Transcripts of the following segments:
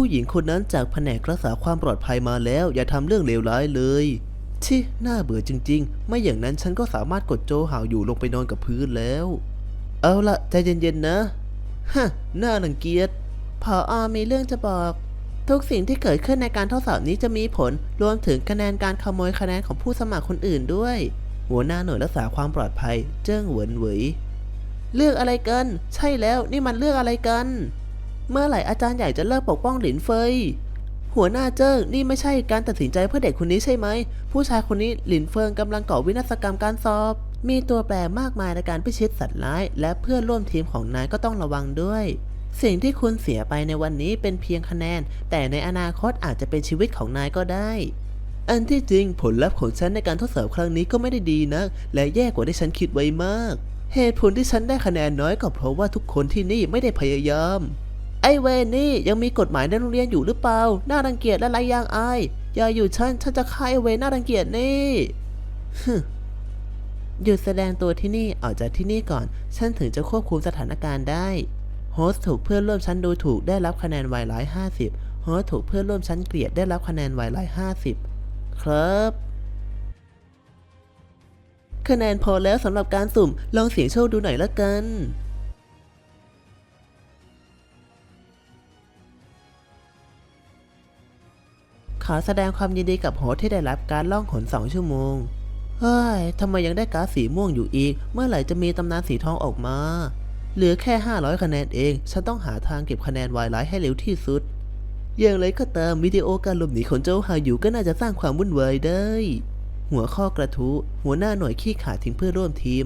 ผู้หญิงคนนั้นจากแผนกรักษาความปลอดภัยมาแล้ว อย่าทำเรื่องเลวร้ายเลยชิน่าเบื่อจริง ๆ ไม่อย่างนั้นฉันก็สามารถกดโจหาวอยู่ลงไปนอนกับพื้นแล้ว เอาละใจเย็นๆนะ ฮะ น่ารังเกียจพออมีเรื่องจะบอก ทุกสิ่งที่เกิดขึ้นในการทดสอบนี้จะมีผล รวมถึงคะแนนการขโมยคะแนนของผู้สมัครคนอื่นด้วย หัวหน้าหน่วยรักษาความปลอดภัย เจิ้งเหวินเหวยเรื่องอะไรกัน ใช่แล้ว นี่มันเรื่องอะไรกัน เมื่อไหร่อาจารย์ใหญ่จะเลิกปกป้องหลินเฟย หัวหน้าเจิ้งนี่ไม่ใช่การตัดสินใจเพื่อเด็กคนนี้ใช่ไหม ผู้ชายคนนี้หลินเฟิงกำลังก่อวินาศกรรมการสอบ มีตัวแปรมากมายในการพิชิตสัตว์ร้าย และเพื่อนร่วมทีมของนายก็ต้องระวังด้วย สิ่งที่คุณเสียไปในวันนี้เป็นเพียงคะแนน แต่ในอนาคตอาจจะเป็นชีวิตของนายก็ได้ อันที่จริงผลลัพธ์ของฉันในการทดสอบครั้งนี้ก็ไม่ได้ดีนะ และแย่กว่าที่ฉันคิดไว้มาก เหตุผลที่ฉันได้คะแนนน้อยก็เพราะว่าทุกคนที่นี่ไม่ได้พยายาม ไอเวนี่ยังมีกฎหมายในโรงเรียนอยู่หรือเปล่า น่ารังเกียจและไรยางอาย อย่าอยู่ฉัน ฉันจะฆ่าไอเวน่ารังเกียจนี่ฮึหยุดแสดงตัวที่นี่ออกจากที่นี่ก่อน ฉันถึงจะควบคุมสถานการณ์ได้ โฮสถูกเพื่อนร่วมชั้นดูถูกได้รับคะแนนไวร้อยห้าสิบโฮสถูกเพื่อนร่วมชั้นเกลียดได้รับคะแนนไวร้อยห้าสิบครับคะแนนพอแล้วสำหรับการสุ่มลองเสียงโชคดูหน่อยละกัน ขอแสดงความยินดีกับโฮสที่ได้รับการล่องหนสองชั่วโมง เฮ้ยทำไมยังได้การ์ดสีม่วงอยู่อีก เมื่อไหร่จะมีตำนานสีทองออกมา เหลือแค่ 500 คะแนนเอง ฉันต้องหาทางเก็บคะแนนวายไลท์ให้เร็วที่สุด อย่างไรก็ตามวิดีโอการหลบหนีของเจ้าฮายู่ก็น่าจะสร้างความวุ่นวายได้ หัวข้อกระทู้หัวหน้าหน่วยขี้ขาดทิ้งเพื่อร่วมทีม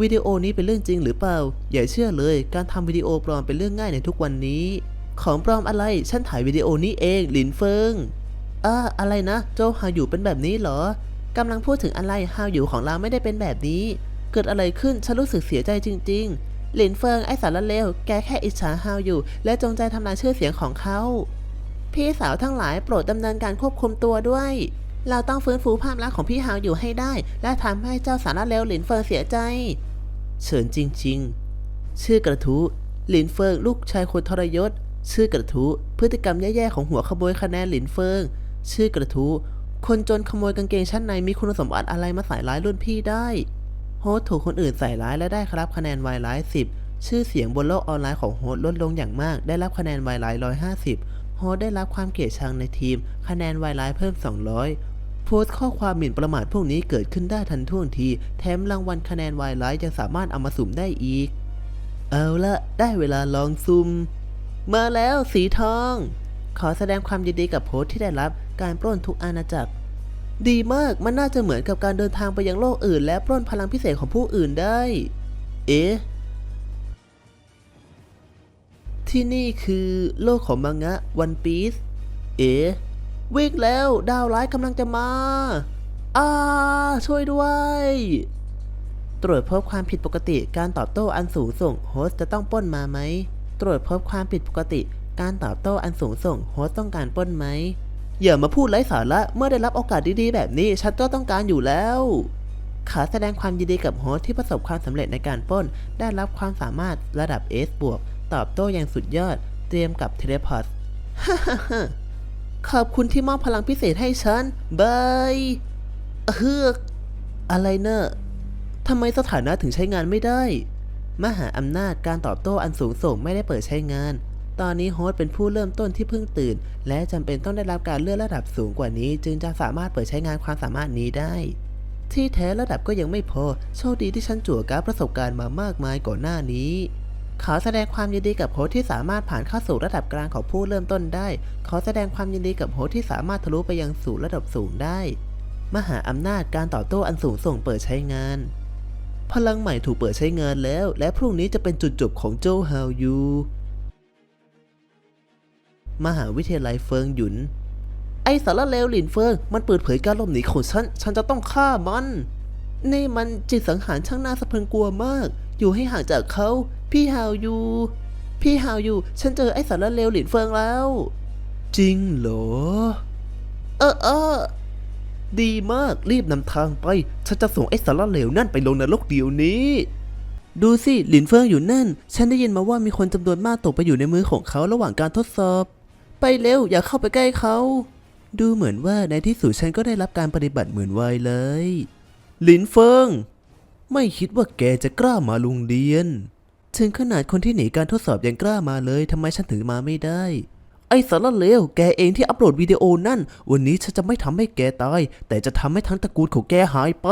วิดีโอนี้เป็นเรื่องจริงหรือเปล่า อย่าเชื่อเลย การทำวิดีโอปลอมเป็นเรื่องง่ายในทุกวันนี้ ของปลอมอะไร ฉันถ่ายวิดีโอนี้เอง หลินเฟิง อ่าอะไรนะ โจฮาอยู่เป็นแบบนี้เหรอกำลังพูดถึงอะไรฮาอยู่ของเราไม่ได้เป็นแบบนี้ เกิดอะไรขึ้นฉันรู้สึกเสียใจจริง ๆ หลินเฟิงไอสารเลวแกแค่อิจฉาฮาวอยู่ และจงใจทำลายชื่อเสียงของเขา พี่สาวทั้งหลายโปรดดำเนินการควบคุมตัวด้วย เราต้องฟื้นฟูภาพลักษณ์ของพี่ฮาวอยู่ให้ได้ และทำให้เจ้าสารเลวหลินเฟิงเสียใจ เฉินจริง ๆ ชื่อกระทู้หลินเฟิงลูกชายคนทรยศชื่อกระทู้พฤติกรรมแย่ๆของหัวขโมยคะแนนหลินเฟิง ชื่อกระทู้คนจนขโมยกางเกงชั้นในมีคุณสมบัติอะไรมาใส่ร้ายรุ่นพี่ได้โฮสถูกคนอื่นใส่ร้ายและได้รับคะแนนวายร้ายสิบชื่อเสียงบนโลกออนไลน์ของโฮสลดลงอย่างมาก ได้รับคะแนนวายร้ายร้อยห้าสิบโฮสได้รับความเกลียดชังในทีม คะแนนวายร้ายเพิ่ม 200 โพสต์ข้อความหมิ่นประมาทพวกนี้เกิดขึ้นได้ทันท่วงที แถมรางวัลคะแนนวายร้ายยังสามารถเอามาสุ่มได้อีก เอาละได้เวลาลองซุ่มมาแล้วสีทอง ขอแสดงความยินดีกับโพสต์ที่ได้รับ การปล้นทุกอาณาจักร ดีมากมันน่าจะเหมือนกับการเดินทางไปยังโลกอื่น และปล้นพลังพิเศษของผู้อื่นได้ เอ๊ะที่นี่คือโลกของมังงะวันปีซเอ๊ะวิ่งแล้วดาวร้ายกำลังจะมาอ้าช่วยด้วย ตรวจพบความผิดปกติการตอบโต้อันสูงส่งโฮสต์จะต้องป้นมาไหม ตรวจพบความผิดปกติ การตอบโต้อันสูงส่งโฮสต์ต้องการป้นไหม อย่ามาพูดไร้สาระเมื่อได้รับโอกาสดีๆ แบบนี้ฉันก็ต้องการอยู่แล้วขอแสดงความยินดีกับโฮสที่ประสบความสำเร็จในการป้น ได้รับความสามารถระดับ S บวกตอบโต้อย่างสุดยอด เตรียมกับเทเลพอร์ตขอบคุณที่มอบพลังพิเศษให้ฉันบายเฮือกอะไรเนอะทำไมสถานะถึงใช้งานไม่ได้ มหาอำนาจการตอบโต้อันสูงส่งไม่ได้เปิดใช้งาน ตอนนี้โฮสต์เป็นผู้เริ่มต้นที่เพิ่งตื่น และจำเป็นต้องได้รับการเลื่อนระดับสูงกว่านี้ จึงจะสามารถเปิดใช้งานความสามารถนี้ได้ ที่แท้ระดับก็ยังไม่พอ โชคดีที่ฉันจั่วการประสบการณ์มามากมายก่อนหน้านี้ขอแสดงความยินดีกับโฮสที่สามารถผ่านเข้าสู่ระดับกลางของผู้เริ่มต้นได้ ขอแสดงความยินดีกับโฮสที่สามารถทะลุไปยังสู่ระดับสูงได้ มหาอำนาจการต่อโต้อันสูงส่งเปิดใช้งาน พลังใหม่ถูกเปิดใช้งานแล้ว และพรุ่งนี้จะเป็นจุดจบของโจฮาวยู มหาวิทยาลัยเฟิงหยุน ไอสารเลวหลินเฟิง มันเปิดเผยการหลบหนีของฉัน ฉันจะต้องฆ่ามัน นี่มันจิตสังหารช่างน่าสะพรึงกลัวมาก อยู่ให้ห่างจากเขา พี่ฮาวยู พี่ฮาวยู ฉันเจอไอสารเลวหลินเฟิงแล้ว จริงเหรอ เออเออดีมากรีบนำทางไป ฉันจะส่งไอ้สารเลวนั่นไปลงนรกเดี๋ยวนี้ ดูสิ หลินเฟิงอยู่นั่น ฉันได้ยินมาว่ามีคนจำนวนมากตกไปอยู่ในมือของเขาระหว่างการทดสอบ ไปเร็ว อย่าเข้าไปใกล้เขา ดูเหมือนว่าในที่สุดฉันก็ได้รับการปฏิบัติเหมือนไวเลย หลินเฟิง ไม่คิดว่าแกจะกล้ามาโรงเรียน ถึงขนาดคนที่หนีการทดสอบยังกล้ามาเลยทำไมฉันถึงมาไม่ได้ ไอ้สารเลว แกเองที่อัปโหลดวิดีโอนั่น วันนี้ฉันจะไม่ทำให้แกตาย แต่จะทำให้ทั้งตระกูลของแกหายไป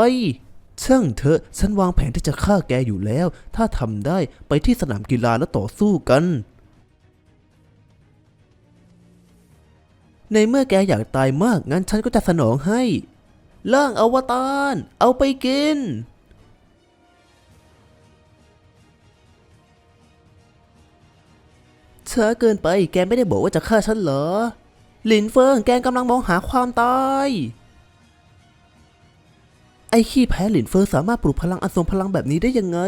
ช่างเถอะฉันวางแผนที่จะฆ่าแกอยู่แล้ว ถ้าทำได้ไปที่สนามกีฬาแล้วต่อสู้กัน ในเมื่อแกอยากตายมาก งั้นฉันก็จะสนองให้ล่างอวตาร เอาไปกิน ช้าเกินไป แกไม่ได้บอกว่าจะฆ่าฉันเหรอ หลินเฟิง แกกำลังมองหาความตาย ไอ้ขี้แพ้หลินเฟิงสามารถปลุกพลังอันทรงพลังแบบนี้ได้ยังไง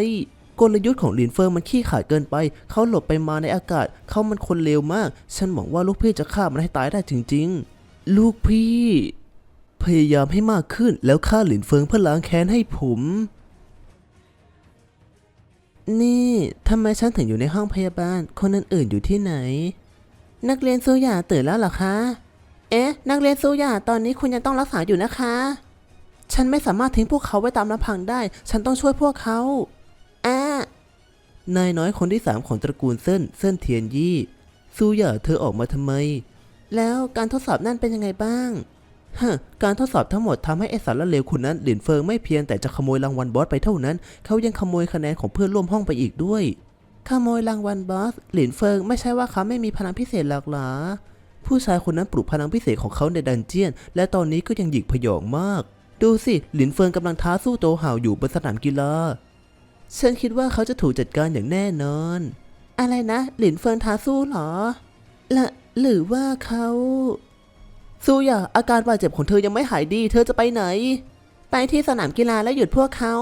กลยุทธ์ของหลินเฟิงมันขี้ขาดเกินไป เขาหลบไปมาในอากาศ เขามันคนเลวมาก ฉันหวังว่าลูกพี่จะฆ่ามันให้ตายได้จริงๆ ลูกพี่ พยายามให้มากขึ้น แล้วฆ่าหลินเฟิงเพื่อล้างแค้นให้ผม นี่ทำไมฉันถึงอยู่ในห้องพยาบาล คนอื่นๆอยู่ที่ไหน นักเรียนซูหยาตื่นแล้วเหรอคะ เอ๊ะ นักเรียนซูหยาตอนนี้คุณยังต้องรักษาอยู่นะคะ ฉันไม่สามารถทิ้งพวกเขาไว้ตามลำพังได้ ฉันต้องช่วยพวกเขา อ่านายน้อยคนที่สามของตระกูลเส้นเส้นเทียนยี่ซูหย่าเธอออกมาทำไม แล้วการทดสอบนั่นเป็นยังไงบ้างฮะการทดสอบทั้งหมดทำให้ไอสารละเลวคนนั้นหลินเฟิงไม่เพียงแต่จะขโมยรางวัลบอสไปเท่านั้น เขายังขโมยคะแนนของเพื่อนร่วมห้องไปอีกด้วย ขโมยรางวัลบอสหลินเฟิงไม่ใช่ว่าเขาไม่มีพลังพิเศษหรอกหรอผู้ชายคนนั้นปลุกพลังพิเศษของเขาในดันเจียน และตอนนี้ก็ยังหยิกพยองมาก ดูสิหลินเฟิงกำลังท้าสู้โตห่าวอยู่บนสนามกีฬา ฉันคิดว่าเขาจะถูกจัดการอย่างแน่นอน อะไรนะ หลินเฟิงท้าสู้เหรอละหรือว่าเขาซูอย่าอาการบาดเจ็บของเธอยังไม่หายดี เธอจะไปไหน ไปที่สนามกีฬาและหยุดพวกเขา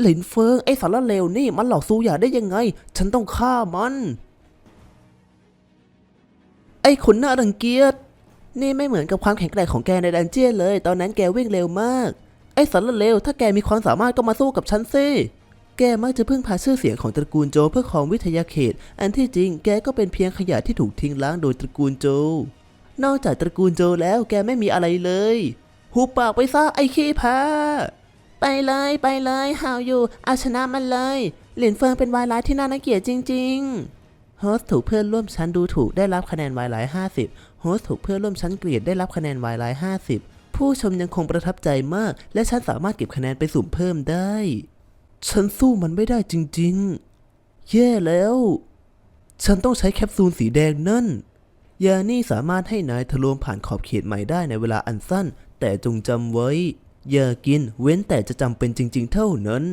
หลินเฟิงไอ้สารเลวนี่มันหลอกซูอย่าได้ยังไง ฉันต้องฆ่ามัน ไอ้ขนหน้ารังเกียจนี่ไม่เหมือนกับความแข็งแกร่งของแกในดันเจียนเลย ตอนนั้นแกวิ่งเร็วมาก ไอ้สารเลวถ้าแกมีความสามารถก็มาสู้กับฉันสิ แกมักจะพึ่งพาชื่อเสียงของตระกูลโจเพื่อครองวิทยาเขต อันที่จริงแกก็เป็นเพียงขยะที่ถูกทิ้งล้างโดยตระกูลโจ นอกจากตระกูลโจแล้วแกไม่มีอะไรเลย หุบปากไปซะไอ้ขี้พ้ไปเลยไปเลยหาวอยู่เอาชนะมันเลย หลินเฟิงเป็นวายร้ายที่น่านักเกลียดจริง ๆ โฮสต์ถูกเพื่อนร่วมชั้นดูถูกได้รับคะแนนวายร้าย50 โฮสต์ถูกเพื่อนร่วมชั้นเกลียดได้รับคะแนนวายร้าย50 ผู้ชมยังคงประทับใจมาก และฉันสามารถเก็บคะแนนไปสุ่มเพิ่มได้ ฉันสู้มันไม่ได้จริงๆ แย่แล้ว ฉันต้องใช้แคปซูลสีแดงนั่น ยานี่สามารถให้นายทะลวงผ่านขอบเขตใหม่ได้ในเวลาอันสั้น แต่จงจำไว้ อย่ากินเว้นแต่จะจำเป็นจริง ๆ เท่านั้น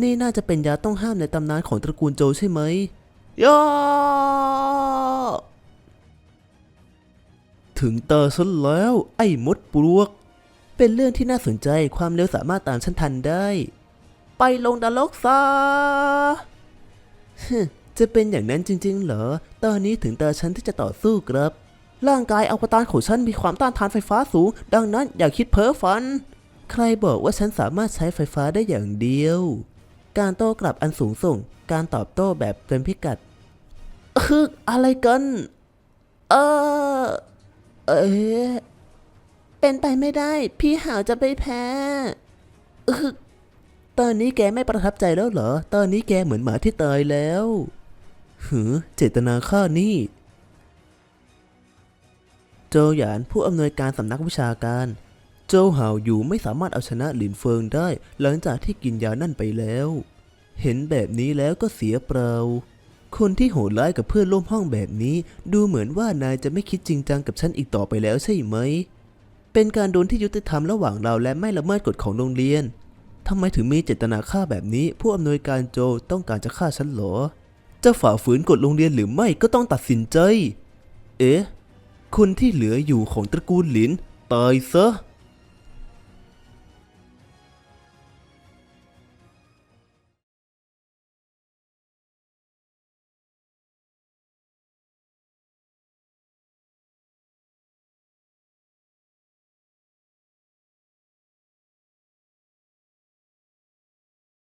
นี่น่าจะเป็นยาต้องห้ามในตำนานของตระกูลโจใช่ไหมย่าถึงตาฉันแล้ว ไอ้มดปลวก เป็นเรื่องที่น่าสนใจความเร็วสามารถตามฉันทันได้ ไปลงดารกซะจะเป็นอย่างนั้นจริง ๆ เหรอ ตอนนี้ถึงตาฉันที่จะต่อสู้ครับ ร่างกายอวตารของฉันมีความต้านทานไฟฟ้าสูง ดังนั้นอย่าคิดเพ้อฝัน ใครบอกว่าฉันสามารถใช้ไฟฟ้าได้อย่างเดียว การโต้กลับอันสูงส่ง การตอบโต้แบบเต็มพิกัดคืออะไรกัน เออเอ๊ะ เป็นไปไม่ได้ พี่หาวจะไปแพ้อึกตอนนี้แกไม่ประทับใจแล้วเหรอ ตอนนี้แกเหมือนหมาที่ตายแล้ว หือ เจตนาฆ่านี่ โจหยานผู้อำนวยการสำนักวิชาการ โจหาวอยู่ไม่สามารถเอาชนะหลินเฟิงได้ หลังจากที่กินยานั่นไปแล้ว เห็นแบบนี้แล้วก็เสียเปล่า คนที่โหดร้ายกับเพื่อนร่วมห้องแบบนี้ ดูเหมือนว่านายจะไม่คิดจริงจังกับฉันอีกต่อไปแล้วใช่ไหม เป็นการโดนที่ยุติธรรมระหว่างเราและไม่ละเมิดกฎของโรงเรียนทำไมถึงมีเจตนาฆ่าแบบนี้ ผู้อำนวยการโจต้องการจะฆ่าฉันหรอ จะฝ่าฝืนกฎโรงเรียนหรือไม่ก็ต้องตัดสินใจ เอ๊ะ คนที่เหลืออยู่ของตระกูลหลินตายซะ